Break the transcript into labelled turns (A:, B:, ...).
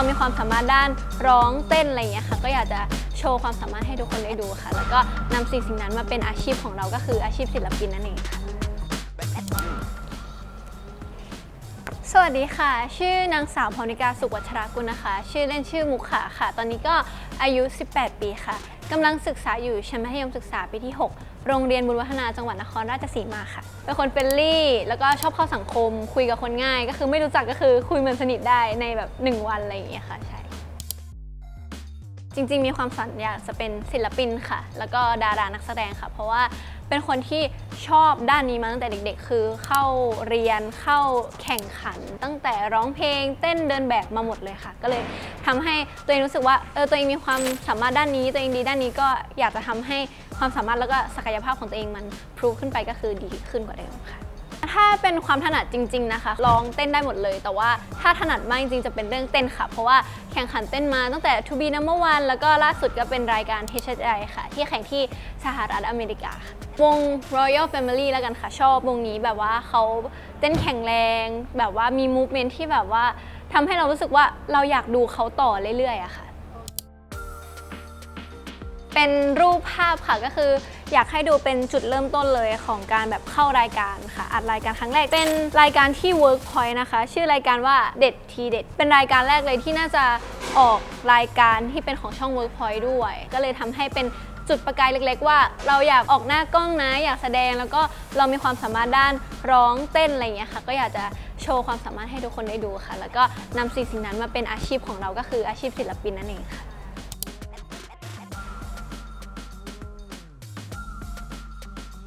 A: เรามีความสามารถด้านร้องเต้นอะไรอย่างเงี้ยค่ะ ก็อยากจะโชว์ความสามารถให้ทุกคนได้ดูค่ะ แล้วก็นำสิ่งสิ่งนั้นมาเป็นอาชีพของเราก็คืออาชีพศิลปินนั่นเองค่ะ สวัสดีค่ะ ชื่อนางสาวพรนิกาสุขวัชรากุลนะคะ ชื่อเล่นชื่อมุกขาค่ะ ตอนนี้ก็อายุ 18 ปีค่ะ กำลังศึกษาอยู่ชั้นมัธยมศึกษาปีที่ 6 โรงเรียนบุญวัฒนาจังหวัดนครราชสีมาค่ะ เป็นคนเฟรนลี่ แล้วก็ชอบเข้าสังคม คุยกับคนง่าย ก็คือไม่รู้จักก็คือคุยเหมือนสนิทได้ในแบบ 1 วันอะไรอย่างเงี้ยค่ะใช่ ริง ๆ มีความฝันอยากจะเป็นศิลปินค่ะ แล้วก็ดารานักแสดงค่ะ เพราะว่าเป็นคนที่ชอบด้านนี้มาตั้งแต่เด็ก ๆ คือเข้าเรียนเข้าแข่งขัน ตั้งแต่ร้องเพลงเต้นเดินแบบมาหมดเลยค่ะ ก็เลยทำให้ตัวเองรู้สึกว่าเออตัวเองมีความสามารถด้านนี้ ตัวเองดีด้านนี้ก็อยากจะทำให้ความสามารถแล้วก็ศักยภาพของตัวเองมันพรูขึ้นไปก็คือดีขึ้นกว่าเดิมค่ะ ถ้าเป็นความถนัดจริง ๆ นะคะร้องเต้นได้หมดเลย แต่ว่าถ้าถนัดมากจริงๆจะเป็นเรื่องเต้นค่ะ เพราะว่าแข่งขันเต้นมาตั้งแต่ To be number one แล้วก็ล่าสุดก็เป็นรายการ HHI ค่ะ ที่แข่งที่สหรัฐอเมริกาค่ะวง Royal Family แล้วกันค่ะชอบวงนี้แบบว่าเขาเต้นแข็งแรง แบบว่ามี movement ที่แบบว่าทำให้เรารู้สึกว่าเราอยากดูเขาต่อเรื่อยๆอะค่ะ เป็นรูปภาพค่ะก็คือ อยากให้ดูเป็นจุดเริ่มต้นเลยของการแบบเข้ารายการค่ะ อัดรายการครั้งแรกเป็นรายการที่ Workpoint นะคะ ชื่อรายการว่าเด็ดทีเด็ด เป็นรายการแรกเลยที่น่าจะออกรายการที่เป็นของช่อง Workpoint ด้วย ก็เลยทำให้เป็นจุดประกายเล็ก ๆ ว่าเราอยากออกหน้ากล้องนะ อยากแสดงแล้วก็เรามีความสามารถด้านร้องเต้นอะไรอย่างเงี้ยค่ะ ก็อยากจะโชว์ความสามารถให้ทุกคนได้ดูค่ะ แล้วก็นำสิ่งสิ่งนั้นมาเป็นอาชีพของเราก็คืออาชีพศิลปินนั่นเองค่ะ